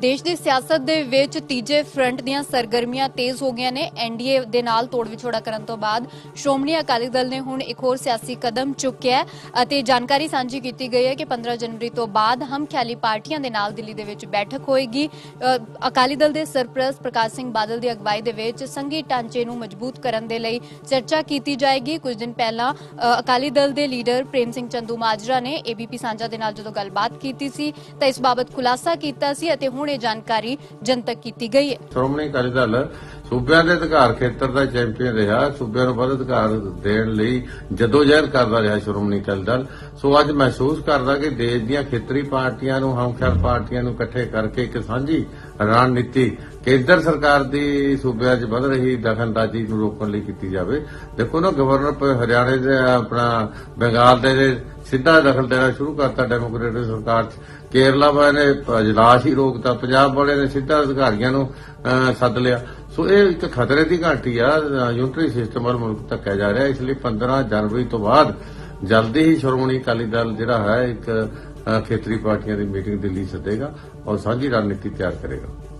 ਦੇਸ਼ ਦੀ ਸਿਆਸਤ ਦੇ ਵਿੱਚ ਤੀਜੇ ਫਰੰਟ ਦੀਆਂ ਸਰਗਰਮੀਆਂ ਤੇਜ਼ ਹੋ ਗਈਆਂ ਨੇ। ਐਨਡੀਏ ਦੇ ਨਾਲ ਤੋੜ ਵਿਛੋੜਾ ਕਰਨ ਤੋਂ ਬਾਅਦ ਸ਼੍ਰੋਮਣੀ ਅਕਾਲੀ ਦਲ ਨੇ ਹੁਣ ਇੱਕ ਹੋਰ ਸਿਆਸੀ ਕਦਮ ਚੁੱਕਿਆ ਅਤੇ ਜਾਣਕਾਰੀ ਸਾਂਝੀ ਕੀਤੀ ਗਈ ਹੈ ਕਿ 15 ਜਨਵਰੀ ਤੋਂ ਬਾਅਦ ਹਮ ਖਿਆਲੀ ਪਾਰਟੀਆਂ ਦੇ ਨਾਲ ਦਿੱਲੀ ਦੇ ਵਿੱਚ ਬੈਠਕ ਹੋਏਗੀ। ਅਕਾਲੀ ਦਲ ਦੇ ਸਰਪ੍ਰਸਤ ਪ੍ਰਕਾਸ਼ ਸਿੰਘ ਬਾਦਲ ਦੀ ਅਗਵਾਈ ਦੇ ਵਿੱਚ ਸੰਘੀ ਢਾਂਚੇ ਨੂੰ ਮਜ਼ਬੂਤ ਕਰਨ ਦੇ ਲਈ ਚਰਚਾ ਕੀਤੀ ਜਾਏਗੀ। ਕੁਝ ਦਿਨ ਪਹਿਲਾਂ ਅਕਾਲੀ ਦਲ ਦੇ ਲੀਡਰ ਪ੍ਰੇਮ ਸਿੰਘ ਚੰਦੂ ਮਾਜਰਾ ਨੇ ਏਬੀਪੀ ਸਾਂਝਾ ਦੇ ਨਾਲ ਜਦੋਂ ਗੱਲਬਾਤ ਕੀਤੀ ਸੀ ਤਾਂ ਇਸ ਬਾਬਤ ਖੁਲਾਸਾ ਕੀਤਾ ਸੀ ਅਤੇ ਹੁਣ ਇਹ ਜਾਣਕਾਰੀ ਜਨਤਕ ਕੀਤੀ ਗਈ ਹੈ। ਸ਼੍ਰੋਮਣੀ ਅਕਾਲੀ ਦਲ ਸੂਬਿਆਂ ਦੇ ਅਧਿਕਾਰ ਖੇਤਰ ਦਾ ਚੈਂਪੀਅਨ ਰਿਹਾ, ਸੂਬਿਆਂ ਨੂੰ ਵੱਧ ਅਧਿਕਾਰ ਦੇਣ ਲਈ ਜਦੋਂ ਜ਼ਹਿਰ ਕਰਦਾ ਰਿਹਾ ਸ਼੍ਰੋਮਣੀ ਅਕਾਲੀ ਦਲ। ਸੋ ਅੱਜ ਮਹਿਸੂਸ ਕਰਦਾ ਕਿ ਦੇਸ਼ ਦੀਆਂ ਖੇਤਰੀ ਪਾਰਟੀਆਂ ਨੂੰ ਹਮਖਿਆਲ ਪਾਰਟੀਆਂ ਨੂੰ ਇਕੱਠੇ ਕਰਕੇ ਇੱਕ ਸਾਂਝੀ ਰਣਨੀਤੀ ਕੇਂਦਰ ਸਰਕਾਰ ਦੀ ਸੂਬਿਆਂ 'ਚ ਵੱਧ ਰਹੀ ਦਖਲਅੰਦਾਜ਼ੀ ਨੂੰ ਰੋਕਣ ਲਈ ਕੀਤੀ ਜਾਵੇ। ਦੇਖੋ ਨਾ ਗਵਰਨਰ ਹਰਿਆਣੇ ਦੇ ਆਪਣਾ ਬੰਗਾਲ ਦੇ ਸਿੱਧਾ ਦਖਲ ਦੇਣਾ ਸ਼ੁਰੂ ਕਰਤਾ ਡੈਮੋਕ੍ਰੇਟਿਕ ਸਰਕਾਰ 'ਚ। ਕੇਰਲਾ ਵਾਲੇ ਨੇ ਇਜਲਾਸ ਹੀ ਰੋਕਤਾ। ਪੰਜਾਬ ਵਾਲੇ ਨੇ ਸਿੱਧਾ ਅਧਿਕਾਰੀਆਂ ਨੂੰ ਸੱਦ ਲਿਆ। ਸੋ ਇਹ ਇੱਕ ਖਤਰੇ ਦੀ ਘੰਟੀ ਆ। ਅਹ, ਯੂਨਿਟਰੀ ਸਿਸਟਮ ਵੱਲ ਮੁਲਕ ਧੱਕਿਆ ਜਾ ਰਿਹਾ। ਇਸ ਲਈ 15 ਜਨਵਰੀ ਤੋਂ ਬਾਅਦ ਜਲਦੀ ਹੀ ਸ਼੍ਰੋਮਣੀ ਅਕਾਲੀ ਦਲ ਜਿਹੜਾ ਹੈ ਇੱਕ ਖੇਤਰੀ ਪਾਰਟੀਆਂ ਦੀ ਮੀਟਿੰਗ ਦਿੱਲੀ ਸੱਦੇਗਾ ਔਰ ਸਾਂਝੀ ਰਣਨੀਤੀ ਤਿਆਰ ਕਰੇਗਾ।